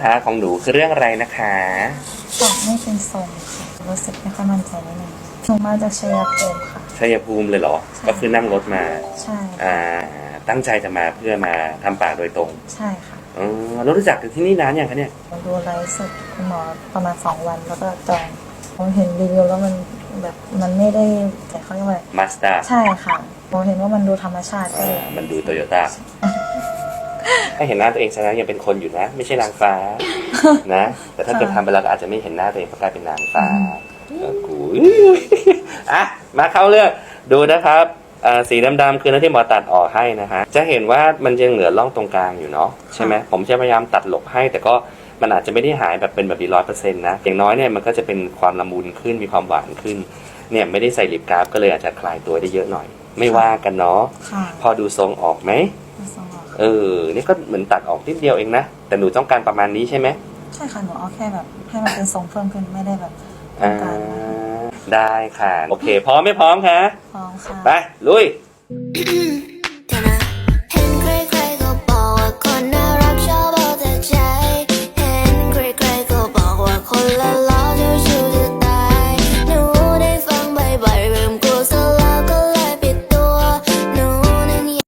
พาของหนูคือเรื่องอะไรนะคะตอบไม่เป็นทรงค่ะรู้สึกไม่ค่อยมั่นใจนิดนึงหนูมาจากชัยภูมิค่ะ ชัยภูมิเลยเหรอใช่ก็คือนั่งรถมา ใช่อ่าตั้งใจจะมาเพื่อมาทำปากโดยตรงใช่ค่ะอ๋อแล้วรู้จักกันที่นี่นานยังคะเนี่ยผมดูไลฟ์สดคุณหมอประมาณสองวันแล้วก็จองผมเห็นรีวิวแล้วมันแบบมันไม่ได้แต่เขาเรียกว่าอะไรมาสด้าใช่ค่ะผมเห็นว่ามันดูธรรมชาติก็อ่าเลยมันดูโตโยต้า ให้เห็นหน้าตัวเองซะนะยังเป็นคนอยู่นะ ไม่ใช่นางฟ้านะ แต่ถ้าเกิดทำไปแล้วก็อาจจะไม่เห็นหน้าตัวเองเพราะกลายเป็นนางฟ้าเออกูอะมาเข้าเรื่องดูนะครับอ่าสีดำๆคือหน้าที่หมอตัดออกให้นะฮะจะเห็นว่ามันยังเหลือร่องตรงกลางอยู่เนาะใช่ไหมผมจะพยายามตัดหลบให้ แต่ก็มันอาจจะไม่ได้หายแบบเป็นแบบนี้ร้อยเปอร์เซ็นต์นะอย่างน้อยเนี่ยมันก็จะเป็นความละมุนขึ้นมีความหวานขึ้นเนี่ยไม่ได้ใส่ลิปกราฟก็เลยอาจจะคลายตัวได้เยอะหน่อย ไม่ว่ากันเนาะค่ะพอดูทรงออกไหม ดูทรงออกค่ะเออ นี่ก็เหมือนตัดออกนิดเดียวเองนะ แต่หนูต้องการประมาณนี้ใช่ไหมใช่ค่ะหนูเอาแค่แบบให้มันเป็นทรงเพิ่มขึ้นไม่ได้แบบต้ออ่างการได้ค่ะ โอเค พร้อมไม่พร้อมคะ พร้อมค่ะ ไป ลุย Mm-hmm.